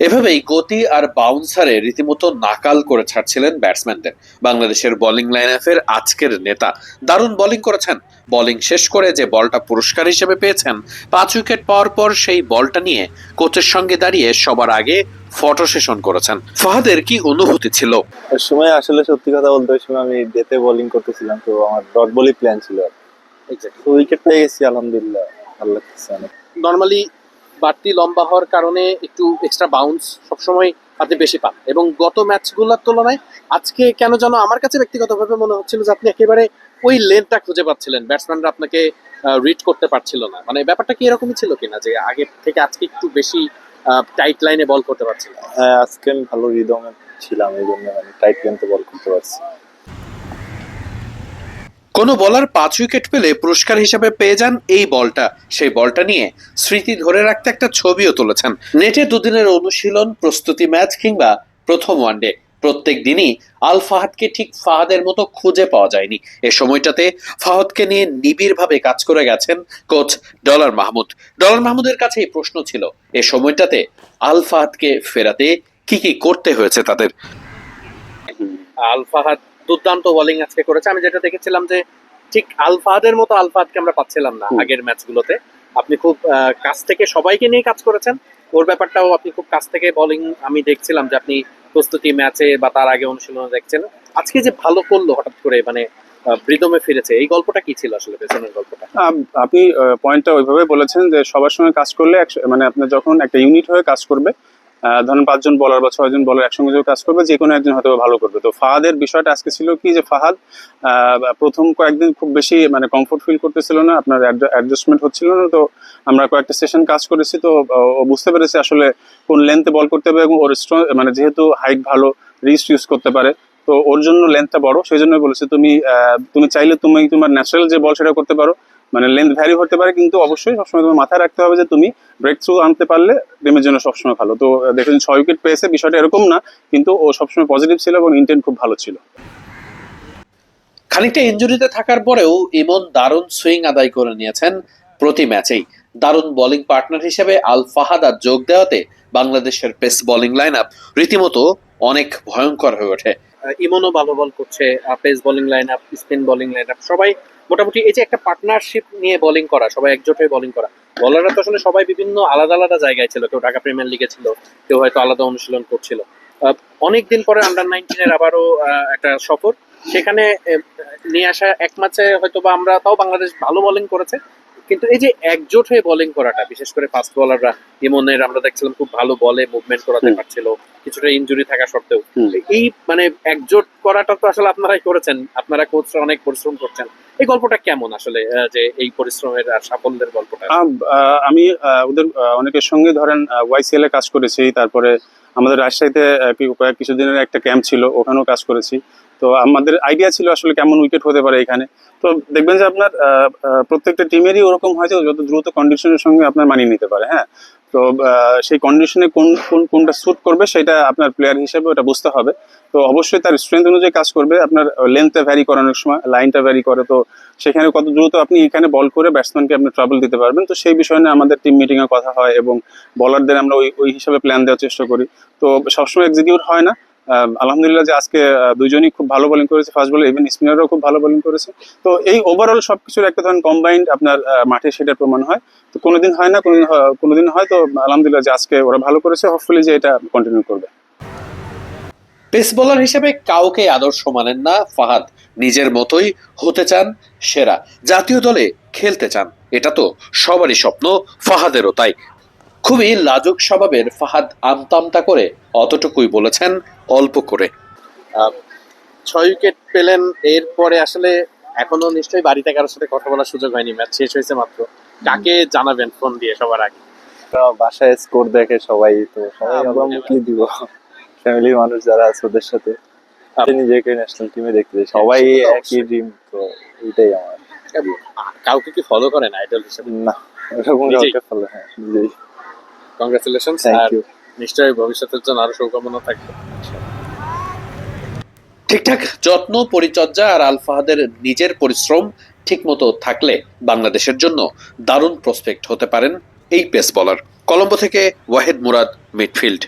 এভাবেই গতি আর বাউন্সারে রীতিমতো নাকাল করে ছাড়ছিলেন ব্যাটসম্যানদের বাংলাদেশের বোলিং লাইনআপের আজকের নেতা দারুণ বোলিং করেছেন। বোলিং শেষ করে যে বলটা পুরস্কার হিসেবে পেয়েছেন পাঁচ উইকেট পাওয়ার পর সেই বলটা নিয়ে কোচের সঙ্গে দাঁড়িয়ে সবার আগে ফটো সেশন করেছেন। ফাহাদের কি অনুভূতি ছিল? ওই সময় আসলে সত্যি কথা বলতে ওই সময় আমি ডেতে বোলিং করতেছিলাম তো আমার ডট বলই প্ল্যান ছিল তো উইকেট পেয়ে গেছি আলহামদুলিল্লাহ। ভালো লাগতেছে অনেক। নর্মালি বাড়তি লম্বা হওয়ার কারণে একটু এক্সট্রা বাউন্স সবসময় আপনি বেশি পান। এবং গত ম্যাচগুলোর তুলনায় আজকে কেন যেন আমার কাছে ব্যক্তিগতভাবে মনে হচ্ছিল যে আপনি একেবারে ওই লেনটা খুঁজে পাচ্ছিলেন। ব্যাটসম্যানরা আপনাকে রিড করতে পারছিল না। মানে ব্যাপারটা কি এরকমই ছিল কিনা যে আগে থেকে আজকে একটু বেশি টাইট লাইনে বল করতে পারছিলেন? হ্যাঁ আজকে ভালো রিদমে ছিলাম, এই জন্য আমি টাইট লেন্থে বল করতে পারছি। কোনো বলার পাঁচ উইকেট পেলে পুরস্কার হিসেবে পেয়ে যান এই বলটা। সেই বলটা নিয়ে স্মৃতি ধরে রাখতে একটা ছবিও তুলেছেন। নেটে দুদিনের অনুশীলন, প্রস্তুতি ম্যাচ কিংবা প্রথম ওয়ানডে প্রত্যেক দিনই আল ফাহাদকে ঠিক ফাহাদের মতো খুঁজে পাওয়া যায়নি। এ সময়টাতে ফাহাদকে নিয়ে নিবিড়ভাবে কাজ করে গেছেন কোচ ডলার মাহমুদ। ডলার মাহমুদের কাছে এই প্রশ্ন ছিল, এ সময়টাতে আল ফাহাদকে ফেরাতে কি কি করতে হয়েছে তাদের? আল ফাহাদ দুর্দান্ত বোলিং আজকে করেছে। আমি যেটা দেখেছিলাম যে ঠিক আল ফাহাদের মতো আল ফাহাদকে আমরা পাচ্ছিলাম না। আগের ম্যাচগুলোতে আপনি খুব কাছ থেকে সবাইকে নিয়ে কাজ করেছেন। ওর ব্যাপারটাও আপনি খুব কাছ থেকে বোলিং আমি দেখছিলাম যে আপনি প্রস্তুতি ম্যাচে বা তার আগে অনুশীলনে দেখছেন। আজকে যে ভালো করল হঠাৎ করে মানে বৃদমে ফিরেছে এই গল্পটা কি ছিল আসলে পেছনের গল্পটা? আপনি পয়েন্টটা ওইভাবে বলেছেন যে সবার সঙ্গে কাজ করলে মানে আপনার যখন একটা ইউনিট হয়ে কাজ করবে ধরেন পাঁচজন বলার বা ছয়জন বলার একসঙ্গে যখন কাজ করবে যে কোনো একজন হয়তো ভালো করবে। তো ফাহাদের বিষয়টা আজকে ছিল কি যে ফাহাদ প্রথম কয়েকদিন খুব বেশি মানে কমফোর্ট ফিল করতেছিল না, আপনার অ্যাডজাস্টমেন্ট হচ্ছিল না। তো আমরা কয়েকটা সেশন কাজ করেছি, তো, ও বুঝতে পেরেছে আসলে কোন লেন্থে বল করতে হবে এবং ওর মানে যেহেতু হাইট ভালো রিস্ট ইউজ করতে পারে। তো ওর জন্য লেন্থটা বড়, সেই জন্য বলেছে তুমি তুমি চাইলে তুমি তোমার ন্যাচারাল যে বল সেটা করতে পারো মানে লেন্থ ভ্যারি হতে পারে, কিন্তু অবশ্যই সবসময় তোমার মাথায় রাখতে হবে যে তুমি ব্রেক থ্রু আনতে পারলে টিমের জন্য সবসময় ভালো। তো দেখেন ছয় উইকেট পেয়েছে, বিষয়টা এরকম না, কিন্তু ও সবসময় পজিটিভ ছিল এবং ইন্টেন্ট খুব ভালো ছিল। খানিকটা ইঞ্জুরিতে থাকার পরেও ইমন দারুণ সুইং আদায় করে নিয়েছেন প্রতি ম্যাচেই দারুণ বোলিং পার্টনার হিসেবে আল ফাহাদা যোগ দেওয়াতে বাংলাদেশের পেস বোলিং লাইন আপ রীতিমতো অনেক ভয়ঙ্কর হয়ে ওঠে। ইমনও ভালো বল করছে pace bowling line up spin bowling line up সবাই মোটামুটি এই যে একটা পার্টনারশিপ নিয়ে বোলিং করা, সবাই একজোট হয়ে বোলিং করা। বলাররা তো আসলে সবাই বিভিন্ন আলাদা আলাদা জায়গায় ছিল, কেউ ঢাকা প্রিমিয়ার লিগে ছিল, কেউ হয়তো আলাদা অনুশীলন করছিল। অনেক দিন পরে আন্ডার নাইনটিনের আবারও একটা সফর। সেখানে নিয়ে আসা এক ম্যাচে হয়তো বা আমরা, তাও বাংলাদেশ ভালো বোলিং করেছে কিন্তু এই যে একজোট হয়ে বোলিং করাটা বিশেষ করে ফাস্ট বোলাররা ইমনের আমরা দেখছিলাম খুব ভালো বলে মুভমেন্ট করাতে পারছিল কিছুটা ইনজুরি থাকা সত্ত্বেও। এই মানে একজোট করাটা তো আসলে আপনারাই করেছেন আপনারা কোচরা অনেক পরিশ্রম করছেন। এই গল্পটা কেমন আসলে যে এই পরিশ্রমের আর সাফল্যের গল্পটা? আমি ওদের অনেকের সঙ্গে ধরেন ওয়াইসিএল এ কাজ করেছি তারপরে আমাদের রাজশাহীতে কয়েক কিছুদিনের একটা ক্যাম্প ছিল, ওখানেও কাজ করেছি। তো আমাদের আইডিয়া ছিল আসলে কেমন উইকেট হতে পারে এখানে। তো দেখবেন যে আপনার প্রত্যেকটা টিমেরই ওরকম হয় যে যত দ্রুত কন্ডিশনের সঙ্গে আপনার মানিয়ে নিতে পারে হ্যাঁ? তো সেই কন্ডিশনে কোন কোন, কোনটা স্যুট করবে সেটা আপনার প্লেয়ার হিসেবে ওটা বুঝতে হবে। তো অবশ্যই তার স্ট্রেংথ অনুযায়ী কাজ করবে। আপনার লেন্থটা ভ্যারি করে অনেক সময় লাইনটা ভ্যারি করে। তো সেখানে কত দ্রুত আপনি এখানে বল করে ব্যাটসম্যানকে আপনি ট্রাবল দিতে পারবেন। তো সেই বিষয় নিয়ে আমাদের টিম মিটিংয়ে কথা হয় এবং বলারদের আমরা ওই ওই হিসাবে প্ল্যান দেওয়ার চেষ্টা করি। তো সবসময় এক্সিকিউট হয় না। আলহামদুলিল্লাহ যে আজকে দুজনই খুব ভালো বোলিং করেছে। ফার্স্ট বলে ইভেন স্পিনারও খুব ভালো বোলিং করেছে। তো এই ওভারঅল সবকিছুর একটা ধরেন কম্বাইন্ড আপনার মাঠে সেটার প্রমাণ হয়। তো কোনোদিন হয় না, কোনোদিন কোনোদিন হয়। তো আলহামদুলিল্লাহ যে আজকে ওরা ভালো করেছে। হোপফুলি যে এটা কন্টিনিউ করবে। পেস বোলার হিসেবে কাউকে আদর্শ মানেন না। ফাহাদ নিজের মতোই হতে চান, সেরা। জাতীয় দলে খেলতে চান, এটা তো সবারই স্বপ্ন, ফাহাদেরও তাই। খুবই লাজুক স্বভাবের ফাহাদ আমতামতা করে অতটুকুই বলেছেন অল্প করে। ছয় উইকেট পেলেন এরপরে আসলে এখনও নিশ্চয়ই বাড়িতে কারোর সাথে কথা বলার সুযোগ হয়নি ম্যাচ শেষ হয়েছে মাত্র। কাকে জানাবেন ফোন দিয়ে সবার আগে? বাসায় স্কোর দেখে সবাই তো সবাই দিব? ফ্যামিলির মানুষ যারা আছে ওদের সাথে। নিজেকে ন্যাশনাল টিমে দেখতে চাই। সবাই একই ড্রিম তো এটাই আমার। কাউকে কি ফলো করেন আইডল হিসেবে? না এরকম কাউকে ফলো হ্যাঁ নিজেই। কংগ্রেচুলেশন আর ইউ নিশ্চয়ই ভবিষ্যতের জন্য আরও শুভকামনা থাকবে। ঠিকঠাক। যত্ন পরিচর্যা আর আলফাহাদের নিজের পরিশ্রম ঠিকমতো থাকলে বাংলাদেশের জন্য দারুণ প্রসপেক্ট হতে পারেন এই পেস বলার কলম্বো থেকে ওয়াহেদ মুরাদ মিডফিল্ড